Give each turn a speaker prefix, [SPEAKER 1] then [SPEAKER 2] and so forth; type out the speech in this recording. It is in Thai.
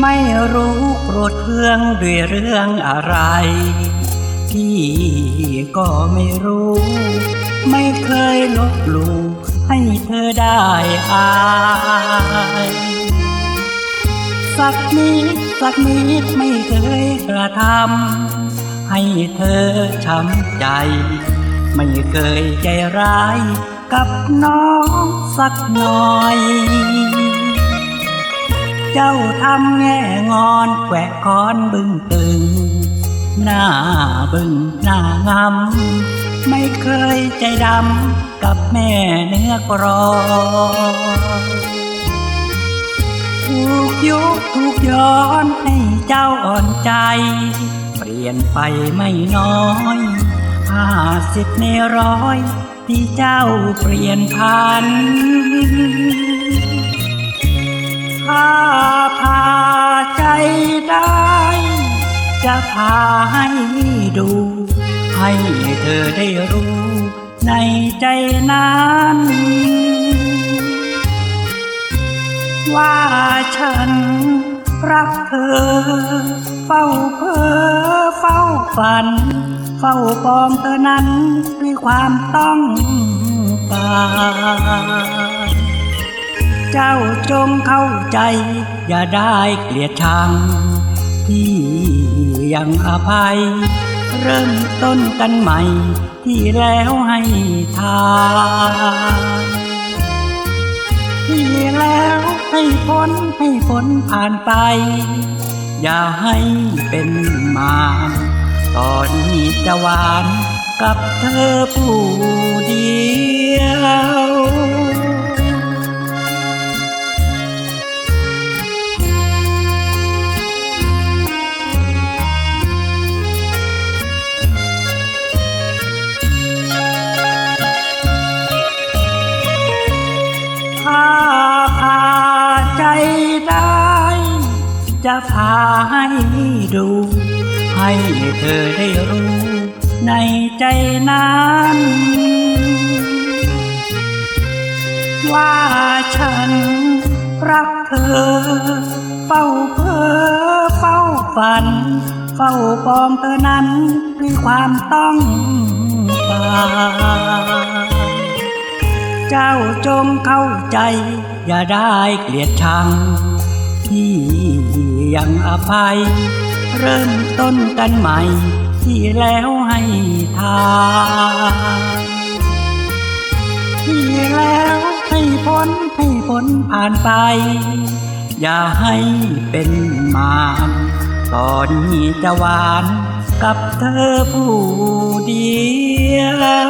[SPEAKER 1] ไม่รู้โกรธเคืองด้วยเรื่องอะไร พี่ก็ไม่รู้ ไม่เคยลบหลู่ให้เธอได้อายสักนิดสักนิดไม่เคยกระทำให้เธอช้ำใจ ไม่เคยใจร้ายกับน้องสักหน่อย เจ้าทำแง่งอนแขวะคอนบึ้งตึง หน้าบึ้งหน้างำไม่เคยใจดำกับแม่เนื้อกรอถูกยุถูกย้อนให้เจ้าอ่อนใจ เปลี่ยนไปไม่น้อยห้าสิบในร้อยที่เจ้าเปลี่ยนพัน จะพาให้ดู ให้เธอได้รู้ ในใจนั้น ว่าฉันรักเธอ เฝ้าเพ้อเฝ้าฝัน เฝ้าปองเธอนั้นด้วยความต้องการเจ้าจงเข้าใจ อย่าได้เกลียดชังที่ ยังอภัย เริ่มต้นกันใหม่ ที่แล้วให้ทานที่แล้วให้พ้นให้พ้นผ่านไป อย่าให้เป็นมารตอนนี้จะหวานกับเธอผู้เดียว จะพาให้ดู ให้เธอได้รู้ ในใจนั้นว่าฉันรักเธอ เฝ้าเพ้อเฝ้าฝัน เฝ้าปองเธอนั้นด้วยความต้องการเจ้าจงเข้าใจ อย่าได้เกลียดชังที่ ยังอภัย เริ่มต้นกันใหม่ ที่แล้วให้ทานที่แล้วให้พ้นให้พ้นผ่านไป อย่าให้เป็นมารตอนนี้จะหวานกับเธอผู้เดียว